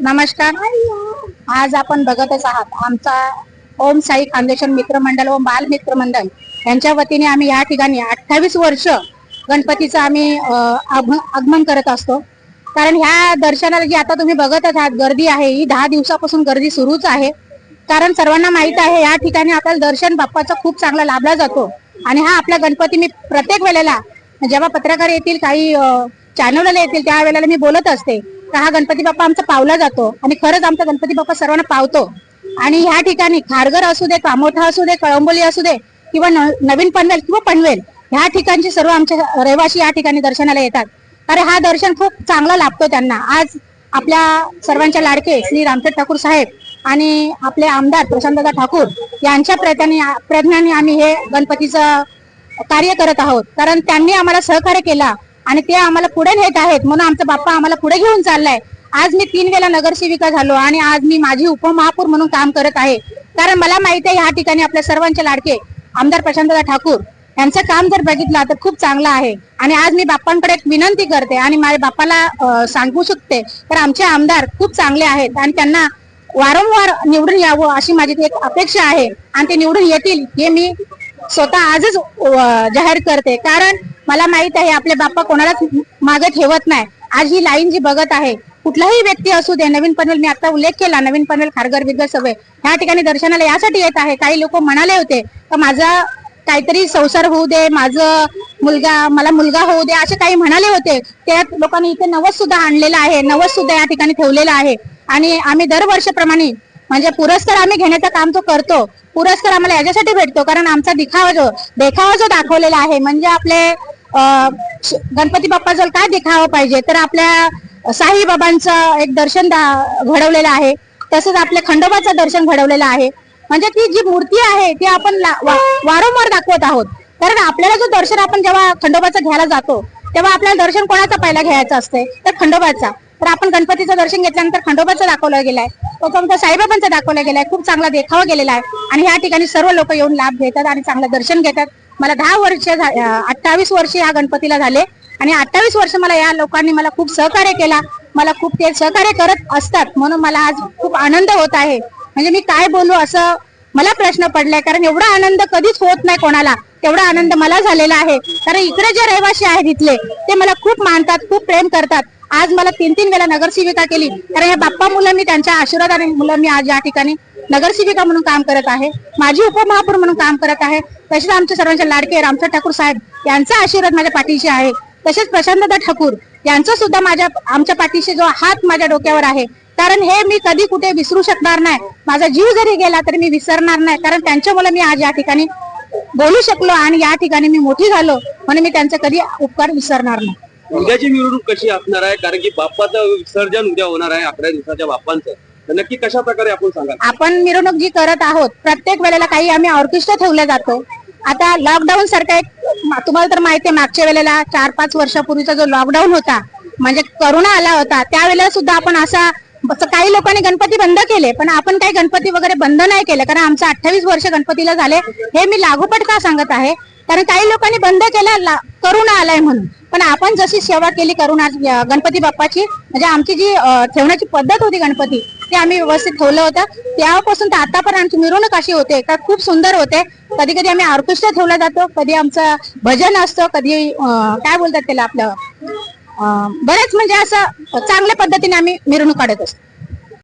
नमस्कार. आज आपण बघतच आहात आमचा ओम साई फाउंडेशन मित्रमंडळ व बाल मित्र मंडळ यांच्या वतीने आम्ही या ठिकाणी अठ्ठावीस वर्ष गणपतीचं आम्ही आगमन करत असतो. कारण ह्या दर्शनाला जी आता तुम्ही बघतच आहात गर्दी आहे. ही दहा दिवसापासून गर्दी सुरूच आहे. कारण सर्वांना माहीत आहे या ठिकाणी आपल्याला दर्शन बाप्पाचा खूप चांगला लाभला जातो. आणि हा आपला गणपती मी प्रत्येक वेळेला जेव्हा पत्रकार येतील काही चॅनलला येतील त्या वेळेला मी बोलत असते. का हा गणपती बाप्पा आमचा पावला जातो आणि खरंच आमचा गणपती बाप्पा सर्वांना पावतो. आणि ह्या ठिकाणी खारघर असू दे कामोठा असू दे कळंबोली असू दे किंवा नवीन पनवेल किंवा पनवेल ह्या ठिकाणचे सर्व आमचे रहिवासी या ठिकाणी दर्शनाला येतात. कारण हा दर्शन खूप चांगला लाभतो त्यांना. आज आपल्या सर्वांच्या लाडके श्री रामचंद्र ठाकूर साहेब आणि आपले आमदार प्रशांतदा ठाकूर यांच्या प्रयत्नाने प्रयत्नाने आम्ही हे गणपतीचं कार्य करत आहोत. कारण त्यांनी आम्हाला सहकार्य केला. आणि ते आम्हाला पुढे नेत आहेत. म्हणून आमचा बाप्पा आम्हाला पुढे घेऊन चाललाय. आज मी तीन वेळा नगरसेविका झालो आणि आज मी माझी उपमहापौर म्हणून काम करत आहे. कारण मला माहिती आहे ह्या ठिकाणी आपल्या सर्वांचे लाडके आमदार प्रशांतदा ठाकूर यांचं काम जर बघितलं तर खूप चांगलं आहे. आणि आज मी बाप्पांकडे एक विनंती करते आणि माझ्या बाप्पाला सांगू शकते. तर आमचे आमदार खूप चांगले आहेत आणि त्यांना वारंवार निवडून यावं अशी माझी ती एक अपेक्षा आहे. आणि ते निवडून येतील हे मी स्वतः आजच जाहीर करते. कारण मला माहीत आहे आपले बाप्पा कोणालाच मागे ठेवत नाही. आज ही लाईन जी बघत आहे कुठलाही व्यक्ती असू दे नवीन पनवेल मी आता उल्लेख केला नवीन पनवेल खारघर बिगर सवय ह्या ठिकाणी दर्शनाला यासाठी येत आहे. काही लोक म्हणाले होते का माझा काहीतरी संसार होऊ दे माझं मुलगा मला मुलगा होऊ दे असे काही म्हणाले होते. त्या लोकांनी इथे नवस सुद्धा आणलेला आहे नवस सुद्धा या ठिकाणी ठेवलेला आहे. आणि आम्ही दरवर्षीप्रमाणे म्हणजे पुरस्कार आम्ही घेण्याचं काम तो करतो. पुरस्कार आम्हाला याच्यासाठी भेटतो कारण आमचा दिखावा जो देखावा जो दाखवलेला आहे म्हणजे आपले गणपती बाप्पा जर काय देखावं पाहिजे? तर आपल्या साईबाबांचं एक दर्शन घडवलेलं आहे. तसंच आपल्या खंडोबाचं दर्शन घडवलेलं आहे. म्हणजे ती जी मूर्ती आहे ती आपण वारंवार दाखवत आहोत. कारण आपल्याला जो दर्शन आपण जेव्हा खंडोबाचं घ्यायला जातो तेव्हा आपल्याला दर्शन कोणाचं पहिला घ्यायचं असते तर खंडोबाचा. तर आपण गणपतीचं दर्शन घेतल्यानंतर खंडोबाचं दाखवलं गेलाय. त्याच्यानंतर साईबाबांचं दाखवलं गेलाय. खूप चांगला देखावा गेलेला आहे. आणि ह्या ठिकाणी सर्व लोक येऊन लाभ घेतात आणि चांगलं दर्शन घेतात. मला दहा वर्ष अठ्ठावीस वर्ष या गणपतीला झाले आणि अठ्ठावीस वर्ष मला या लोकांनी मला खूप सहकार्य केला. मला खूप ते सहकार्य करत असतात म्हणून मला आज खूप आनंद होत आहे. म्हणजे मी काय बोलू असं मला प्रश्न पडलाय. कारण एवढा आनंद कधीच होत नाही कोणाला. तेवढा आनंद मला झालेला आहे. कारण इकडे जे रहिवासी आहेत इथले ते मला खूप मानतात खूप प्रेम करतात. आज मला तीन तीन वेळा नगरसेविका केली. कारण या बाप्पा मुलं मी त्यांच्या आशीर्वादाने मुलं मी आज या ठिकाणी नगरसेविका म्हणून काम करत आहे माझी उपमहापौर म्हणून काम करत आहे तसेच आमच्या सर्वांचे लाडके रामचंद्र ठाकूर साहेब यांचा आशीर्वाद माझ्या पाठीशी आहे तसेच प्रशांतदा ठाकूर यांचा सुद्धा माझ्या आमच्या पाठीशी जो हात माझ्या डोक्यावर आहे कारण हे मी कधी कुठे विसरू शकणार नाही माझा जीव जरी गेला तरी मी विसरणार नाही कारण त्यांच्यामुळे मी आज या ठिकाणी बोलू शकलो आणि या ठिकाणी मी मोठी झालो म्हणून मी त्यांचा कधी उपकार विसरणार नाही. उद्याची मिरवणूक कशी असणार आहे? कारण की बाप्पाचं विसर्जन उद्या होणार आहे अकरा दिवसाच्या बाप्पांचं. नक्की कशा प्रकारे आपण सांगाल? आपण मिरवणूक जी करत आहोत प्रत्येक वेळेला काही आम्ही ऑर्केस्ट्रा ठेवला जातो. आता लॉकडाऊन सारखा एक तुम्हाला तर माहिती आहे मागच्या वेळेला चार पाच वर्षापूर्वीचा जो लॉकडाऊन होता म्हणजे करोना आला होता त्यावेळेला सुद्धा आपण असा काही लोकांनी गणपती बंद केले पण आपण काही गणपती वगैरे बंद नाही केले कारण आमचं अठ्ठावीस वर्ष गणपतीला झाले हे मी लागोपाठ का सांगत आहे? कारण काही लोकांनी बंद केला करुणा करोना आलाय म्हणून. पण आपण जशी सेवा केली करुणा गणपती बाप्पाची म्हणजे आमची जी ठेवण्याची पद्धत होती गणपती ते आम्ही व्यवस्थित ठेवलं होतं तेव्हापासून तर आतापर्यंत आमची मिरवणूक अशी होते का खूप सुंदर होते. कधी कधी आम्ही ऑर्केस्ट्रा ठेवला जातो कधी आमचं भजन असतं कधी काय बोलतात त्याला आपलं बरेच म्हणजे असं चांगल्या पद्धतीने आम्ही मिरवणूक काढत असतो.